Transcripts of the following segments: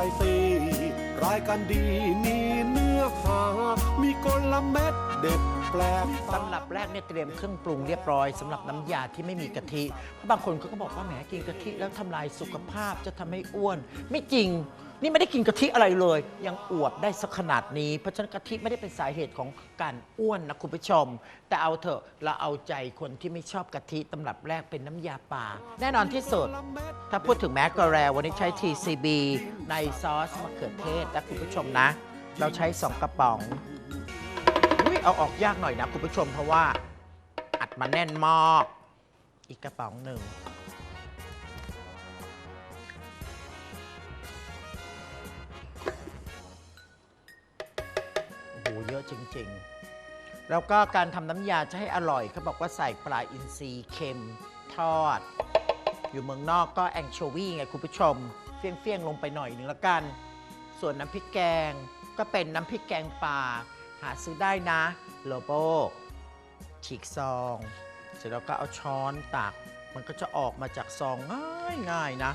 ไรสีรายการดีมีเนื้อหา มีกลเม็ดเด็ดแปลกตาตำรับแรกเนี่ยเตรียมเครื่องปรุงเรียบร้อยสำหรับน้ำยาที่ไม่มีกะทิเพราะบางคนเขาก็บอกว่าแหมกินกะทิแล้วทำลายสุขภาพจะทำให้อ้วน ไม่จริง นี่ไม่ได้กินกะทิอะไรเลย ยังอวบได้สักขนาดนี้ เพราะฉะนั้นกะทิไม่ได้เป็นสาเหตุของการอ้วนนะคุณผู้ชม แต่เอาเถอะเราเอาใจคนที่ไม่ชอบกะทิตำรับแรกเป็นน้ำยาป่า แน่นอนที่สุด ถ้าพูดถึงแมกกาแรวันนี้ใช้ TCB ในซอสมะเขือเทศนะคุณผู้ชมนะ เราใช้ 2 กระป๋องอุ๊ยเอาออกยากหน่อยนะคุณผู้ชมเพราะว่าอัดมาแน่นมาก อีกกระป๋องหนึ่ง อะจริง ๆ แล้วก็การทำน้ำยาจะให้อร่อยเขาบอกว่าใส่ปลาอินทรีเค็มทอด อยู่เมืองนอกก็แองโชวีไงคุณผู้ชม เฟี้ยงๆ ลงไปหน่อยหนึ่งละกัน ส่วนน้ำพริกแกงก็เป็นน้ำพริกแกงป่า หาซื้อได้นะโลโบฉีกซอง เสร็จแล้วก็เอาช้อนตัก มันก็จะออกมาจากซองง่ายๆนะ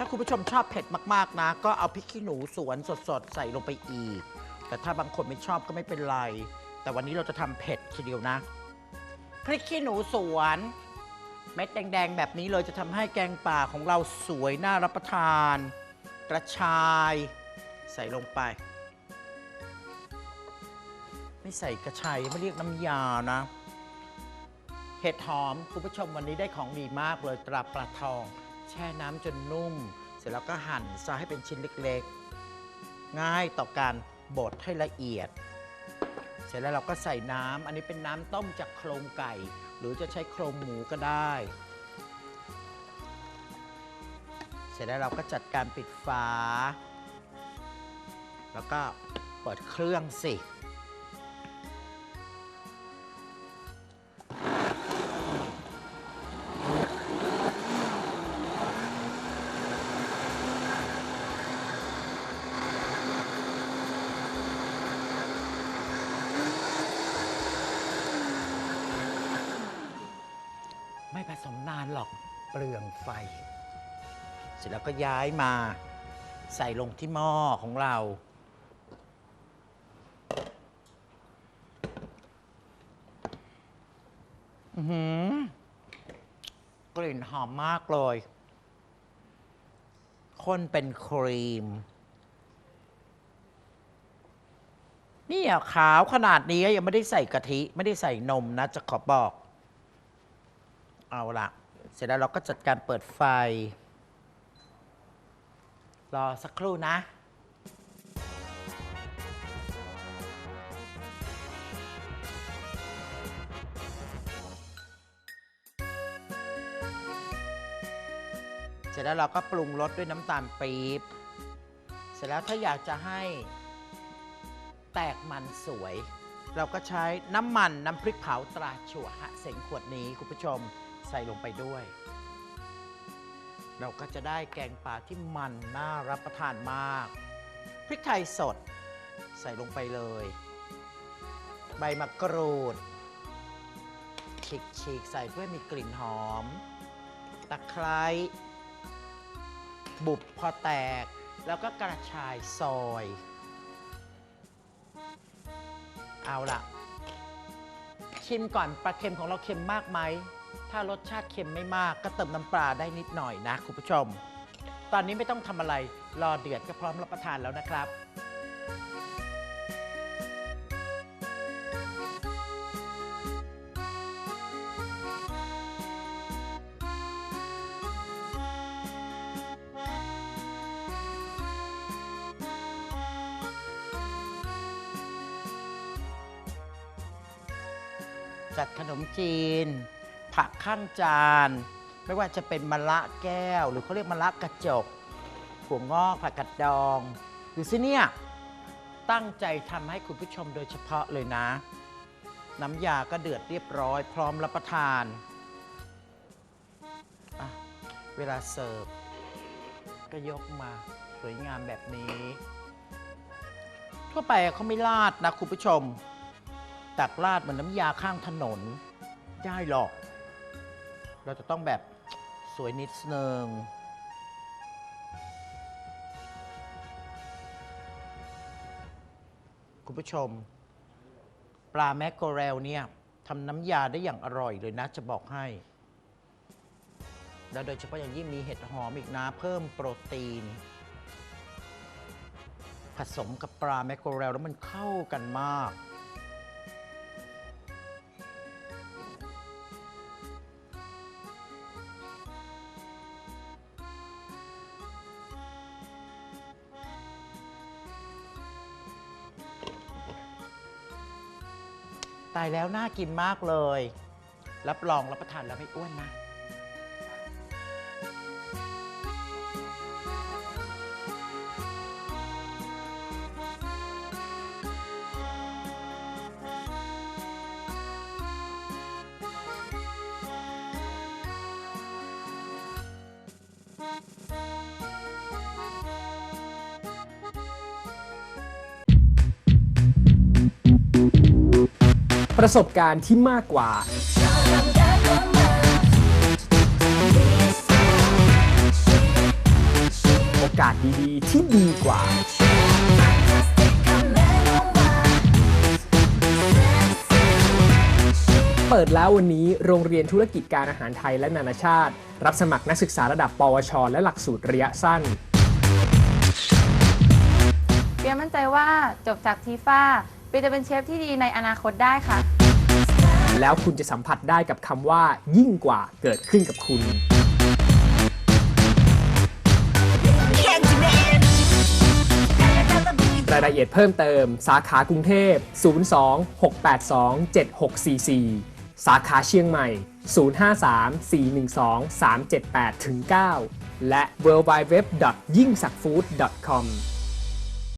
ถ้าคุณผู้ชมชอบเผ็ดมากๆนะ ก็เอาพริกขี้หนูสวนสดๆ ใส่ลงไปอีก แต่ถ้าบางคนไม่ชอบก็ไม่เป็นไร แต่วันนี้เราจะทำเผ็ดทีเดียวนะ พริกขี้หนูสวน เม็ดแดงๆ แบบนี้เลยจะทำให้แกงป่าของเราสวยน่ารับประทาน กระชาย ใส่ลงไป ไม่ใส่กระชายไม่เรียกน้ำยานะเห็ดหอมคุณผู้ชมวันนี้ได้ของดีมากเลยตราปลาทอง แช่น้ำจนนุ่ม เสร็จแล้วก็หั่นซะให้เป็นชิ้นเล็กๆ ง่ายต่อการบดให้ละเอียด เสร็จแล้วเราก็ใส่น้ำอันนี้เป็นน้ำต้มจากโครงไก่ หรือจะใช้โครงหมูก็ได้ เสร็จแล้วเราก็จัดการปิดฝาแล้วก็เปิดเครื่องสิ ผสมนานหรอกเปลืองไฟ เสร็จแล้วก็ย้ายมาใส่ลงที่หม้อของเรา อือหือกลิ่นหอมมากเลยข้นเป็นครีม นี่อะขาวขนาดนี้ยังไม่ได้ใส่กะทิ ไม่ได้ใส่นมนะ จะขอบอก เอาละเสร็จแล้วเราก็จัดการเปิดไฟ รอสักครู่นะ เสร็จแล้วเราก็ปรุงรสด้วยน้ำตาลปี๊บ เสร็จแล้วถ้าอยากจะให้แตกมันสวย เราก็ใช้น้ำมันน้ำพริกเผาตราชัวฮะเสงขวดนี้คุณผู้ชม ใส่ลงไปด้วย เราก็จะได้แกงป่าที่มันน่ารับประทานมาก พริกไทยสด ใส่ลงไปเลย ใบมะกรูดฉีกๆใส่เพื่อมีกลิ่นหอม ตะไคร้บุบพอแตก แล้วก็กระชายซอย เอาละชิมก่อนปลาเค็มของเราเค็มมากไหม ถ้ารสชาติเค็มไม่มากก็เติมน้ำปลาได้นิดหน่อยนะคุณผู้ชม ตอนนี้ไม่ต้องทำอะไรรอเดือดก็พร้อมรับประทานแล้วนะครับจัดขนมจีน ผักข้างจาน ไม่ว่าจะเป็นมะละแก้ว หรือเขาเรียกมะละกระจกถั่วงอกผักกัดดองดูสิเนี่ย ตั้งใจทำให้คุณผู้ชมโดยเฉพาะเลยนะ น้ำยาก็เดือดเรียบร้อย พร้อมรับประทานเวลาเสิร์ฟ ก็ยกมาสวยงามแบบนี้ ทั่วไปเขาไม่ราดนะคุณผู้ชม ตักราดเหมือนน้ำยาข้างถนน ได้หรอก เราจะต้องแบบสวยนิดนึงคุณผู้ชม ปลาแมกโกเรลเนี่ยทำน้ำยาได้อย่างอร่อยเลยนะ จะบอกให้ แล้วโดยเฉพาะอย่างยิ่งมีเห็ดหอมอีกนะ เพิ่มโปรตีน ผสมกับปลาแมกโกเรลแล้วมันเข้ากันมาก ตายแล้วน่ากินมากเลย รับรองรับประทานแล้วไม่อ้วนนะ ประสบการณ์ที่มากกว่า โอกาสดีๆ ที่ดีกว่า เปิดแล้ววันนี้โรงเรียนธุรกิจการอาหารไทยและนานาชาติ รับสมัครนักศึกษาระดับ ปวช และหลักสูตรระยะสั้นเปียมั่นใจว่าจบจากทีฟ้า ปีจะเป็นเชฟที่ดีในอนาคตได้ค่ะ แล้วคุณจะสัมผัสได้กับคำว่า ยิ่งกว่าเกิดขึ้นกับคุณ รายละเอียดเพิ่มเติม สาขากรุงเทพ 02-682-7644 สาขาเชียงใหม่ 053-412-378-9 และ w w w y i n g s a k f o o d c o m